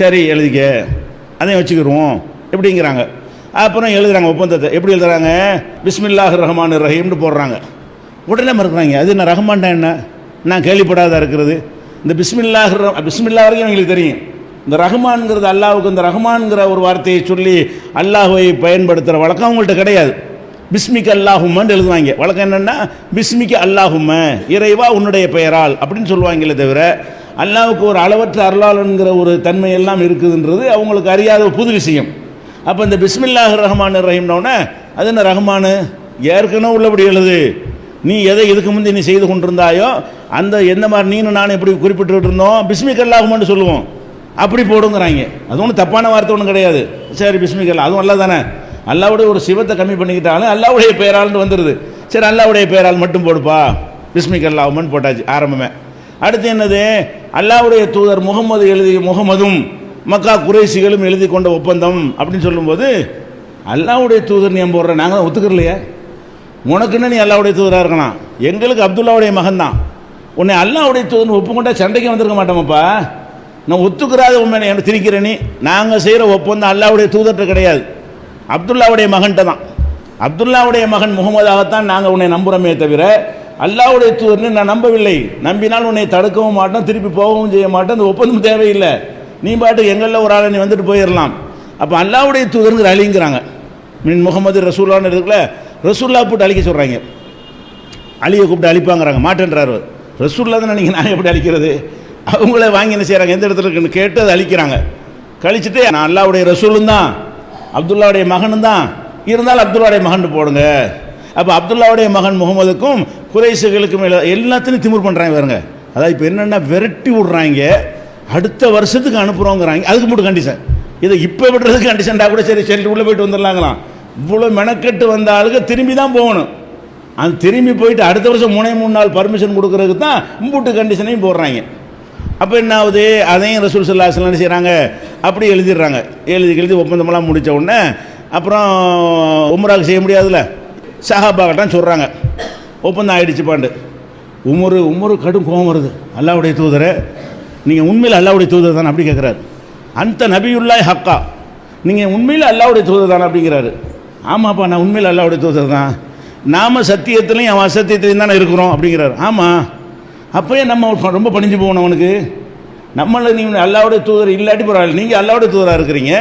சரி எழுதிக்க. அதையும் வச்சுக்கிடுவோம் எப்படிங்கிறாங்க. அப்புறம் எழுதுறாங்க ஒப்பந்தத்தை. எப்படி எழுதுறாங்க? பிஸ்மில்லாஹ் ரஹ்மான் ரஹீம்னு போடுறாங்க. உடனே மறுக்கிறாங்க அது என்ன ரஹ்மான்டா என்ன? நான் கேள்விப்படாத இருக்கிறது? இந்த பிஸ்மில்லாஹ் ர- பிஸ்மில்லா வரைக்கும் எங்களுக்கு தெரியும். இந்த ரஹ்மான்ங்கிறது அல்லாவுக்கு இந்த ரஹ்மான்ங்கிற ஒரு வார்த்தையை சொல்லி அல்லாஹுவை பயன்படுத்துகிற வழக்கம் அவங்கள்ட்ட கிடையாது. பிஸ்மிக்கு அல்லாஹும்மன்னு எழுதுவாங்க. வழக்கம் என்னென்னா பிஸ்மிக்கு அல்லாஹும்ம இறைவா உன்னுடைய பெயரால் அப்படின்னு சொல்லுவாங்களே தவிர அல்லாவுக்கு ஒரு அளவற்ற அருளாளன்கிற ஒரு தன்மை எல்லாம் இருக்குதுன்றது அவங்களுக்கு அறியாத ஒரு புது விஷயம். அப்போ இந்த பிஸ்மில்லாஹ் ரஹ்மான் ரஹீம்னோடனே அது என்ன ரஹ்மானு? ஏற்கனவே உள்ளபடி எழுது. நீ எதை இதுக்கு முந்தி நீ செய்து கொண்டிருந்தாயோ அந்த எந்த மாதிரி நீனும் நானும் எப்படி குறிப்பிட்டு இருந்தோம் பிஸ்மிகல்லாகுமான்னு சொல்லுவோம். அப்படி போடுங்கிறாங்க. அது ஒன்றும் தப்பான வார்த்தை ஒன்றும் கிடையாது. சரி பிஸ்மிக் அல்லா அதுவும் அல்ல தானே. அல்லாவுடைய ஒரு சிவத்தை கம்மி பண்ணிக்கிட்டாலும் அல்லாவுடைய பெயரால்னு வந்துடுது சரி அல்லாவுடைய பெயரால் மட்டும் போடுப்பா. பிஸ்மிக் போட்டாச்சு ஆரம்பமே. அடுத்து என்னது? அல்லாவுடைய தூதர் முகமது எழுதிய முகமதும் மக்கா குறைசிகளும் எழுதி கொண்ட ஒப்பந்தம் அப்படின்னு சொல்லும்போது அல்லாவுடைய தூதர் நீ போடுற நாங்கள் ஒத்துக்கிறலையே. உனக்குன்னு நீ அல்லாவுடைய தூதராக இருக்கலாம் எங்களுக்கு அப்துல்லாவுடைய மகன் தான். உன்னை அல்லாவுடைய தூதர் ஒப்புக்கொண்டா சண்டைக்கு வந்திருக்க மாட்டோமாப்பா. நான் ஒத்துக்கிறாத உண்மை எனக்கு திரிக்கிறேன் நீ? நாங்கள் செய்கிற ஒப்பந்தம் அல்லாவுடைய தூதர்கிட்ட கிடையாது. அப்துல்லாவுடைய மகன்கிட்ட தான். அப்துல்லாவுடைய மகன் முகமதாகத்தான் நாங்கள் உன்னை நம்புகிறோமே தவிர அல்லாவுடைய தூதர்னு நான் நம்பவில்லை. நம்பினால் உன்னை தடுக்கவும் மாட்டோம் திருப்பி போகவும் செய்ய மாட்டோம். அந்த ஒப்பந்தம் தேவையில்லை. நீ பாட்டு எங்களில் ஒரு ஆளை நீ வந்துட்டு போயிடலாம் அப்போ அல்லாவுடைய தூதருங்கிற அழிங்கிறாங்க மின் முகமது ரசூல்லான்னு இருக்குல்ல ரசூல்லா போட்டு அழிக்க சொல்கிறாங்க அழியை கூப்பிட்டு அழிப்பாங்கிறாங்க மாட்டேன்றாரு. ரசூல்லா தான் நீங்கள் நான் எப்படி அழிக்கிறது? அவங்கள வாங்கி என்ன செய்கிறாங்க எந்த இடத்துல இருக்குன்னு கேட்டு அதை அழிக்கிறாங்க. கழிச்சுட்டு நான் அல்லாவுடைய ரசூலும் தான் அப்துல்லாவுடைய மகனும் தான். இருந்தாலும் அப்துல்லாவுடைய மகன் போடுங்க. அப்போ அப்துல்லாவுடைய மகன் முகமதுக்கும் குறைசுகளுக்கும் எல்லாத்தையும் திமிர் பண்ணுறாங்க பாருங்க. அதாவது இப்போ என்னென்னா விரட்டி விடுறாங்க. அடுத்த வருஷத்துக்கு அனுப்புகிறோங்கிறாங்க அதுக்கு மட்டும் கண்டிஷன் இதை இப்போ விடுறதுக்கு கண்டிஷன்டா கூட சரி சரி உள்ளே போயிட்டு வந்துடலாங்களாம். இவ்வளோ மெனக்கெட்டு வந்த ஆளுக்கு திரும்பி தான் போகணும். அது திரும்பி போயிட்டு அடுத்த வருஷம் மூணே மூணு நாள் பர்மிஷன் கொடுக்கறதுக்கு தான் இம்பூட்டு கண்டிஷனையும் போடுறாங்க. அப்போ என்ன ஆகுது? அதையும் ரசூல் சல்லாஹ் என்ன செய்கிறாங்க அப்படி எழுதிடுறாங்க. எழுதி எழுதி ஒப்பந்தமெல்லாம் முடித்த உடனே அப்புறம் உமராக்கு செய்ய முடியாதுல்ல? சஹாபாகட்டான் சொல்கிறாங்க ஒப்பந்தம் ஆகிடுச்சு பாண்டு. உமரு உமரு கடும் கோபம் வருது. அல்லாவுடைய தூதரை நீங்கள் உண்மையில் அல்லாவுடைய தூதர் தானே அப்படி கேட்குறாரு அந்த நபியுல்லாய் ஹக்கா. நீங்கள் உண்மையில் அல்லாவுடைய தூதர் தானே அப்படிங்கிறாரு. ஆமாப்பா நான் உண்மையில் அல்லாவுடைய தூதர் தான். நாம் சத்தியத்துலேயும் அவன் அசத்தியத்துலையும் தானே இருக்கிறோம் அப்படிங்கிறாரு. ஆமாம் அப்போயே நம்ம ரொம்ப பணிஞ்சு போகணும் அவனுக்கு. நம்மளை நீ அல்லாவுடைய தூதர் இல்லாட்டி பரவாயில்ல. நீங்கள் அல்லாவுடைய தூதராக இருக்கிறீங்க.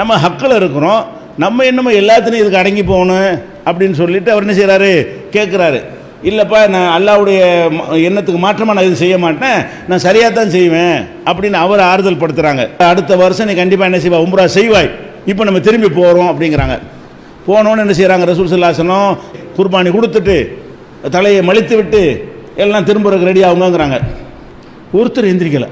நம்ம ஹக்கில் இருக்கிறோம். நம்ம என்னமோ எல்லாத்துலேயும் இதுக்கு அடங்கி போகணும் அப்படின்னு சொல்லிட்டு அவர் என்ன செய்கிறாரு கேட்குறாரு இல்லைப்பா நான் அல்லாவுடைய ம- எண்ணத்துக்கு மாற்றமாக நான் இது செய்ய மாட்டேன். நான் சரியாக தான் செய்வேன் அப்படின்னு அவர் ஆறுதல் படுத்துகிறாங்க அடுத்த வருஷம் நீ கண்டிப்பாக என்ன செய்வா? உம்ரா செய்வாய். இப்போ நம்ம திரும்பி போகிறோம் அப்படிங்கிறாங்க. போனோன்னு என்ன செய்கிறாங்க ரசூல் சல்லாசனம் குர்பானி கொடுத்துட்டு தலையை மலித்து விட்டு எல்லாம் திரும்புறதுக்கு ரெடி ஆகுங்கிறாங்க. ஒருத்தர் எந்திரிக்கலை.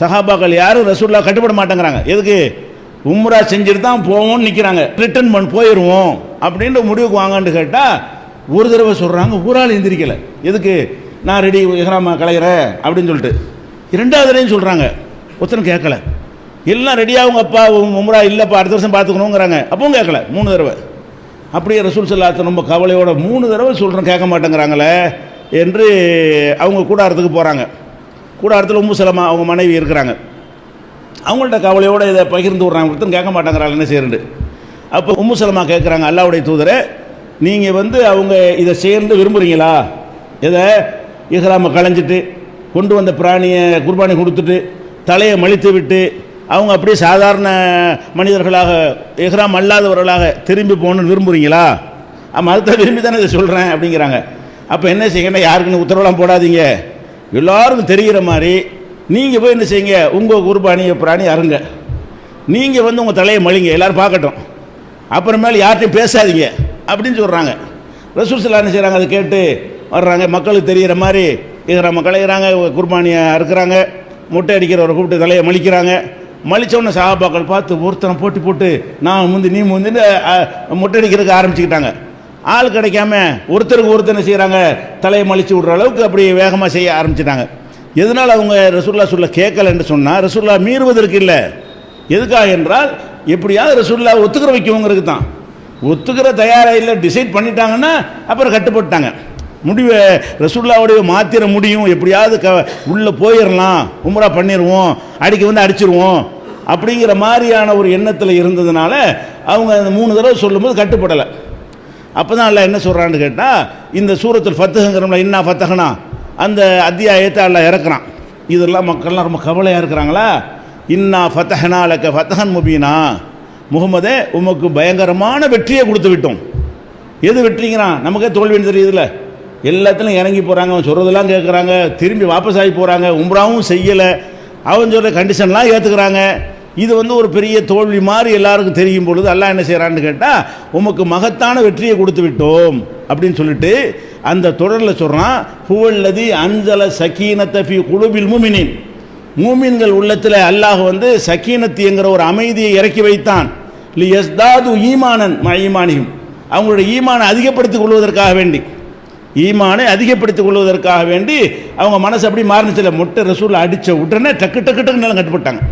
சஹாபாக்கள் யாரும் ரசூல்லா கட்டுப்பட மாட்டேங்கிறாங்க. எதுக்கு? உம்ரா செஞ்சுட்டு தான் போவோம்னு நிற்கிறாங்க ரிட்டர்ன் பண்ண போயிடுவோம் அப்படின்ற முடிவுக்கு வாங்கன்னு கேட்டால் ஒரு தடவை சொல்கிறாங்க ஊரால் எந்திரிக்கலை. எதுக்கு? நான் ரெடி இஹ்ராமா கலையிறேன் அப்படின்னு சொல்லிட்டு. இரண்டாவது தடவையும் சொல்கிறாங்க ஒருத்தரும் கேட்கல. எல்லாம் ரெடியாகுங்க அப்பா உம்ரா இல்லைப்பா அடுத்த வருஷம் பார்த்துக்கணுங்கிறாங்க. அப்பவும் கேட்கல மூணு தடவை. அப்படியே ரசூல் சல்லாத்த ரொம்ப கவலையோட மூணு தடவை சொல்கிறேன் கேட்க மாட்டேங்கிறாங்களே என்று அவங்க கூடாரத்துக்கு போகிறாங்க கூடாரத்தில் உம்மு சலமா அவங்க மனைவி இருக்கிறாங்க. அவங்கள்ட்ட கவலையோடு இதை பகிர்ந்து விட்றாங்க. ஒருத்தன் கேட்க மாட்டேங்கிறாங்க என்ன செய்யறது? அப்போ உம்மு சலமா கேட்குறாங்க அல்லாவுடைய தூதரை நீங்கள் வந்து அவங்க இதை சேர்ந்து விரும்புகிறீங்களா இதை இஹ்ராம களைஞ்சிட்டு கொண்டு வந்த பிராணியை குர்பானி கொடுத்துட்டு தலையை மலித்து விட்டு அவங்க அப்படியே சாதாரண மனிதர்களாக இஹ்ராம் அல்லாதவர்களாக திரும்பி போகணும்னு விரும்புகிறீங்களா ஆமாம் விரும்பி தானே இதை சொல்கிறேன் அப்படிங்கிறாங்க. அப்போ என்ன செய்யணும் யாருக்குன்னு உத்தரவெல்லாம் போடாதீங்க. எல்லாருக்கும் தெரிகிற மாதிரி நீங்கள் போய் என்ன செய்யுங்க உங்கள் குர்பானி பிராணி அருங்க நீங்கள் வந்து உங்கள் தலையை மலிங்க எல்லோரும் பார்க்கட்டும். அப்புறமேல யார்கிட்டையும் பேசாதீங்க. அப்படின்னு சொல்கிறாங்க ரசூல் என்ன செய்கிறாங்க அதை கேட்டு வர்றாங்க. மக்களுக்கு தெரிகிற மாதிரி இருக்கிற கலைகிறாங்க குர்பானியை அறுக்கிறாங்க முட்டை அடிக்கிறவரை கூப்பிட்டு தலையை மலிக்கிறாங்க. மலிச்ச உடனே சகாபாக்கள் பார்த்து ஒருத்தனை போட்டி போட்டு நான் முந்தி நீ முந்தின்னு முட்டை அடிக்கிறதுக்கு ஆரம்பிச்சுக்கிட்டாங்க. ஆள் கிடைக்காம ஒருத்தருக்கு ஒருத்தர் செய்கிறாங்க தலையை மலிச்சு விடுற அளவுக்கு அப்படி வேகமாக செய்ய ஆரம்பிச்சிட்டாங்க. எதனால் அவங்க ரசுல்லா சொல்ல கேட்கலன்னு சொன்னால் ரசுல்லா மீறுவதற்கு இல்லை. எதுக்காக என்றால் எப்படியாவது ரசுல்லா ஒத்துக்கிற வைக்கவங்கிறது தான். ஒத்துக்கிற தயாராக இல்லை டிசைட் பண்ணிட்டாங்கன்னா அப்புறம் கட்டுப்பட்டாங்க முடிவை ரசுல்லாவுடைய மாத்திர முடியும் எப்படியாவது க உள்ளே போயிடலாம் உம்ரா பண்ணிடுவோம் அடிக்க வந்து அடிச்சிருவோம் அப்படிங்கிற மாதிரியான ஒரு எண்ணத்தில் இருந்ததுனால அவங்க அந்த மூணு தடவை சொல்லும்போது கட்டுப்படலை. அப்போ தான் அல்ல என்ன சொல்கிறான்னு கேட்டால் இந்த சூரத்தில் ஃபத்துகங்கிறோம்ல இன்னா ஃபத்தகனா அந்த அத்தியாயத்தை எல்லாம் இறக்குறான். இதெல்லாம் மக்கள்லாம் ரொம்ப கவலையாக இருக்கிறாங்களா? இன்னா ஃபத்தஹனா லக்க ஃபத்தஹன் முபீனா. முகமதே உமக்கு பயங்கரமான வெற்றியை கொடுத்து விட்டோம். எது வெற்றிங்கிறான் நமக்கே தோல்வின்னு தெரியுதுல்ல எல்லாத்துலையும் இறங்கி போகிறாங்க அவன் சொல்கிறதெல்லாம் கேட்குறாங்க திரும்பி வாபஸ் ஆகி போகிறாங்க உம்ராவும் செய்யலை. அவன் சொல்கிற கண்டிஷன்லாம் ஏற்றுக்கிறாங்க இது வந்து ஒரு பெரிய தோல்வி மாதிரி எல்லாருக்கும் தெரியும் பொழுது எல்லாம் என்ன செய்கிறான்னு கேட்டால் உமக்கு மகத்தான வெற்றியை கொடுத்து விட்டோம் அப்படின்னு சொல்லிட்டு அந்த தொடரில் சொல்கிறான் ஹுவல்லதி அஞ்சல சக்கீனத்தை ஃபி குழுபில் மூமினின். மூமின்கள் உள்ளத்தில் அல்லாஹ் வந்து சக்கீனத்து என்கிற ஒரு அமைதியை இறக்கி வைத்தான். லி எஸ்தாது ஈமானன் ம ஈமானியும் அவங்களுடைய ஈமானை அதிகப்படுத்திக் கொள்வதற்காக வேண்டி. ஈமானை அதிகப்படுத்திக் கொள்வதற்காக வேண்டி அவங்க மனசு அப்படி மாறினுச்சுல மொட்டை ரசூல் அடித்த உடனே டக்கு டக்கு டக்குன்னு நிலம் கட்டுப்பட்டாங்க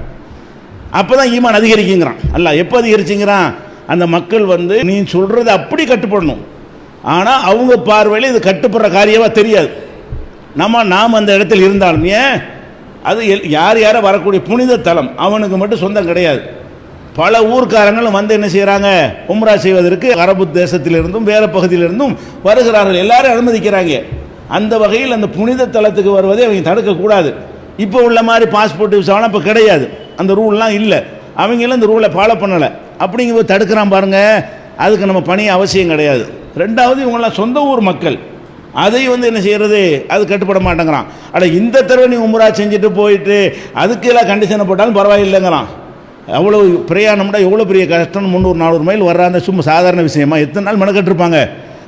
அப்போ தான் ஈமான் அதிகரிக்குங்கிறான். அல்ல எப்போ அதிகரிச்சுங்கிறான்? அந்த மக்கள் வந்து நீ சொல்கிறத அப்படி கட்டுப்படணும். ஆனால் அவங்க பார்வையில் இது கட்டுப்படுற காரியமாக தெரியாது. நம்ம நாம் அந்த இடத்தில் இருந்தாலும் ஏன்? அது எல்- யார் யாரை வரக்கூடிய புனித தலம் அவனுக்கு மட்டும் சொந்தம் கிடையாது. பல ஊர்க்காரங்களும் வந்து என்ன செய்கிறாங்க உம்ரா செய்வதற்கு அரபு தேசத்திலிருந்தும் வேறு பகுதியிலிருந்தும் வருகிறார்கள். எல்லாரும் அனுமதிக்கிறாங்க. அந்த வகையில் அந்த புனித தலத்துக்கு வருவதை அவங்க தடுக்கக்கூடாது. இப்போ உள்ள மாதிரி பாஸ்போர்ட் விசாவெல்லாம் இப்போ கிடையாது. அந்த ரூல்லாம் இல்லை. அவங்களும் இந்த ரூலை ஃபாலோ பண்ணலை. அப்படிங்கும்போது தடுக்கிறான் பாருங்க. அதுக்கு நம்ம பணி அவசியம் கிடையாது. ரெண்டாவது இவங்களாம் சொந்த ஊர் மக்கள். அதை வந்து என்ன செய்கிறது அது கட்டுப்பட மாட்டேங்கிறான். அட இந்த தடவை நீ உம்ரா செஞ்சுட்டு போயிட்டு அதுக்கு எல்லாம் கண்டிஷனை போட்டாலும் பரவாயில்லைங்கிறான். அவ்வளோ பிரயாணம்னா எவ்வளோ பெரிய கஷ்டம்? முந்நூறு நானூறு மைல் வர்றாங்க சும்மா சாதாரண விஷயமா? எத்தனை நாள் மெனக்கட்டிருப்பாங்க?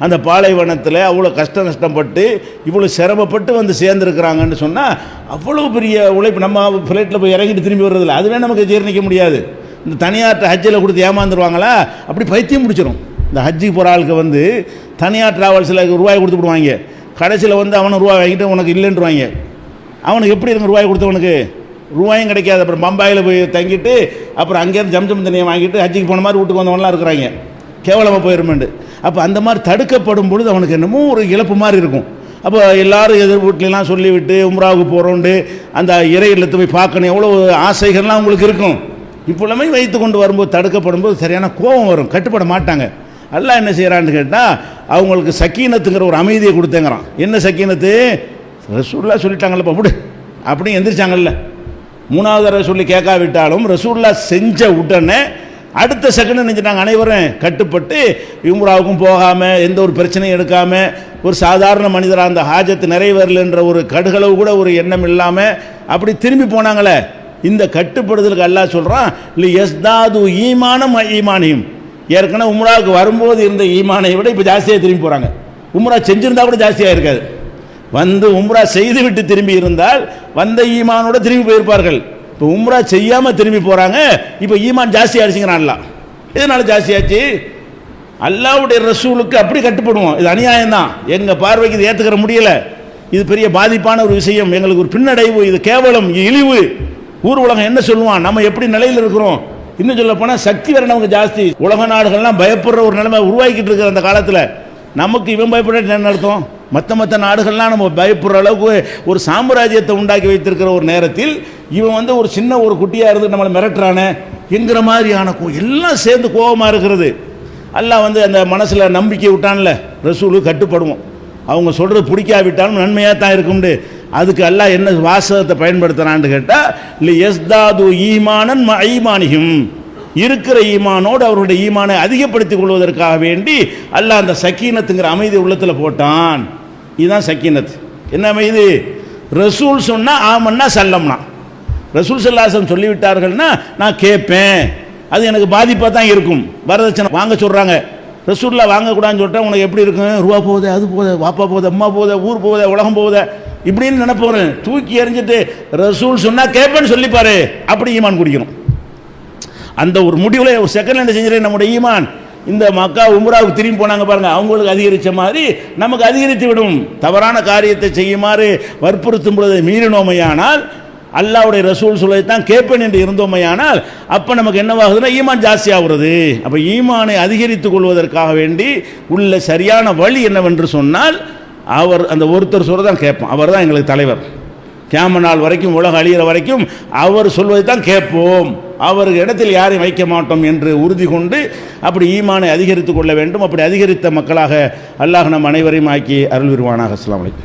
அந்த பாலைவனத்தில் அவ்வளோ கஷ்ட நஷ்டப்பட்டு இவ்வளோ சிரமப்பட்டு வந்து சேர்ந்துருக்கிறாங்கன்னு சொன்னால் அவ்வளோ பெரிய உழைப்பு நம்ம ஃப்ளைட்டில் போய் இறங்கிட்டு திரும்பி வர்றதில்ல. அதுவே நமக்கு ஜீரணிக்க முடியாது. இந்த தனியார்ட்ட ஹஜ்ஜில் கொடுத்து ஏமாந்துருவாங்களா? அப்படி பைத்தியம் பிடிச்சிரும். இந்த ஹஜ்ஜுக்கு போகிற ஆளுக்கு வந்து தனியார் டிராவல்ஸில் ரூபாய் கொடுத்து விடுவாங்க. கடைசியில் வந்து அவனை ரூபாய் வாங்கிட்டு உனக்கு இல்லைன்றவாங்க. அவனுக்கு எப்படி இருக்கும் ரூபாய் கொடுத்தவனுக்கு ரூபாயும் கிடைக்காது. அப்புறம் பம்பாயில் போய் தங்கிட்டு அப்புறம் அங்கேருந்து ஜம்ஜம் தண்ணியை வாங்கிட்டு ஹஜ்ஜிக்கு போன மாதிரி வீட்டுக்கு வந்தவங்களாம் இருக்கிறாங்க. கேவலமாக போயிருமேண்டு அப்போ அந்த மாதிரி தடுக்கப்படும் பொழுது அவனுக்கு என்னமோ ஒரு இழப்பு மாதிரி இருக்கும். அப்போ எல்லாரும் எதிர் வீட்லலாம் சொல்லிவிட்டு உம்ராவுக்கு போகிறோண்டு அந்த இறை இல்லத்தை போய் பார்க்கணும். எவ்வளோ ஆசைகள்லாம் உங்களுக்கு இருக்கும். இப்பொழுதுமே வைத்து கொண்டு வரும்போது தடுக்கப்படும் போது சரியான கோபம் வரும். கட்டுப்பட மாட்டாங்க. அல்லாஹ் என்ன செய்கிறான்னு கேட்டால் அவங்களுக்கு சக்கீனத்துங்கிற ஒரு அமைதியை கொடுத்தேங்கிறான். என்ன சக்கீனத்து? ரசூல்லா சொல்லிட்டாங்கல்ல விடு. அப்படி எந்திரிச்சாங்கல்ல. மூணாவது தடவை சொல்லி கேட்காவிட்டாலும் ரசூல்லா செஞ்ச உடனே அடுத்த செகண்ட் நினைச்சிட்டாங்க. அனைவரும் கட்டுப்பட்டு இம்ராவுக்கும் போகாமல் எந்த ஒரு பிரச்சனையும் எடுக்காமல் ஒரு சாதாரண மனிதராக அந்த ஹாஜத்து நிறைவேறலைன்ற ஒரு கடுகளவு கூட ஒரு எண்ணம் இல்லாமல் அப்படி திரும்பி போனாங்களே. இந்த கட்டுப்படுதலுக்கு அல்லா சொல்கிறான் இல்லை எஸ்தாது ஈமானம் ஈமானியும். ஏற்கனவே உம்ராவுக்கு வரும்போது இருந்த ஈமானை விட இப்போ ஜாஸ்தியாக திரும்பி போகிறாங்க உம்ரா செஞ்சிருந்தா கூட ஜாஸ்தியாக இருக்காது. வந்து உம்ரா செய்துவிட்டு திரும்பி இருந்தால் வந்த ஈமானோட திரும்பி போயிருப்பார்கள். இப்போ உம்ரா செய்யாமல் திரும்பி போகிறாங்க இப்போ ஈமான் ஜாஸ்தி ஆயிடுச்சுங்கிறான் எதனால ஜாஸ்தியாச்சு அல்லாவுடைய ரசூலுக்கு அப்படி கட்டுப்படுவோம். இது அநியாயம் தான் எங்கள் பார்வைக்கு இது ஏற்றுக்கிற முடியலை. இது பெரிய பாதிப்பான ஒரு விஷயம். எங்களுக்கு ஒரு பின்னடைவு. இது கேவலம் இழிவு. ஊர் உலகம் என்ன சொல்லுவான்? நம்ம எப்படி நிலையில் இருக்கிறோம்? இன்னும் சொல்ல போனால் சக்தி வேற நமக்கு ஜாஸ்தி. உலக நாடுகள்லாம் பயப்படுற ஒரு நிலைமை உருவாக்கிட்டு இருக்கிற அந்த காலத்தில். நமக்கு இவன் பயப்பட என்ன அர்த்தம்? மற்ற மற்ற நாடுகள்லாம் நம்ம பயப்படுற அளவுக்கு ஒரு சாம்ராஜ்யத்தை உண்டாக்கி வைத்திருக்கிற ஒரு நேரத்தில் இவன் வந்து ஒரு சின்ன ஒரு குட்டியாக இருந்து நம்மளை மிரட்டுறானே என்கிற மாதிரியான கோ எல்லாம் சேர்ந்து கோபமாக இருக்கிறது. எல்லாம் வந்து அந்த மனசில் நம்பிக்கை விட்டான்ல ரசூலு கட்டுப்படுவோம். அவங்க சொல்கிறது பிடிக்காவிட்டாலும் நன்மையாக தான் இருக்கும்ண்டு அதுக்கு அல்லாஹ் என்ன வாசகத்தை பயன்படுத்துகிறான்னு கேட்டால் இல்லை எஸ்தாது ஈமானன் ஐமானியும் இருக்கிற ஈமானோடு அவருடைய ஈமானை அதிகப்படுத்திக் கொள்வதற்காக வேண்டி அல்லாஹ் அந்த சக்கீனத்துங்கிற அமைதி உள்ளத்தில் போட்டான். இதுதான் சக்கீனத். என்ன அமைதி? ரசூல் சொன்னால் ஆமன்னா சல்லம்னா. ரசூல் சல்லாசம் சொல்லிவிட்டார்கள்னா நான் கேட்பேன் அது எனக்கு பாதிப்பாக தான் இருக்கும். வரதட்சணை வாங்க சொல்கிறாங்க ரசூலில் வாங்கக்கூடாதுன்னு சொல்லிட்டா உனக்கு எப்படி இருக்கும்? ரூபா போகுது அது போகுது வாப்பா போகுது அம்மா போகுது ஊர் போகுது உலகம் போகுது. இப்படின்னு நினைப்போறேன் தூக்கி எறிஞ்சிட்டு ரசூல் சொன்னால் கேட்பேன்னு சொல்லிப்பாரு. அப்படி ஈமான் குடிக்கணும். அந்த ஒரு முடிவில் ஒரு செகண்ட் என்ன செஞ்சிருக்கேன் நம்முடைய ஈமான். இந்த மக்கா உம்ராவுக்கு திரும்பி போனாங்க பாருங்க. அவங்களுக்கு அதிகரித்த மாதிரி நமக்கு அதிகரித்து விடும். தவறான காரியத்தை செய்யுமாறு வற்புறுத்தும் பொழுது மீறினோமையானால் அல்லாவுடைய ரசூல் சொல்லைத்தான் கேட்பேன் என்று இருந்தோமையானால் அப்போ நமக்கு என்னவாகுதுன்னா ஈமான் ஜாஸ்தி ஆகுறது அப்போ ஈமானை அதிகரித்துக் கொள்வதற்காக வேண்டி உள்ள சரியான வழி என்னவென்று சொன்னால் அவர் அந்த ஒருத்தர் தான் கேட்போம். அவர் தான் எங்களுக்கு தலைவர். கேம நாள் வரைக்கும் உலகம் அழிகிற வரைக்கும் அவர் சொல்வதை தான் கேட்போம். அவர் இடத்தில் யாரையும் வைக்க மாட்டோம் என்று உறுதி கொண்டு அப்படி ஈமானை அதிகரித்து கொள்ள வேண்டும். அப்படி அதிகரித்த மக்களாக அல்லாஹ் நம் அனைவரையும் ஆக்கி அருள் விருவானாக அஸ்லாம் வலைக்கும்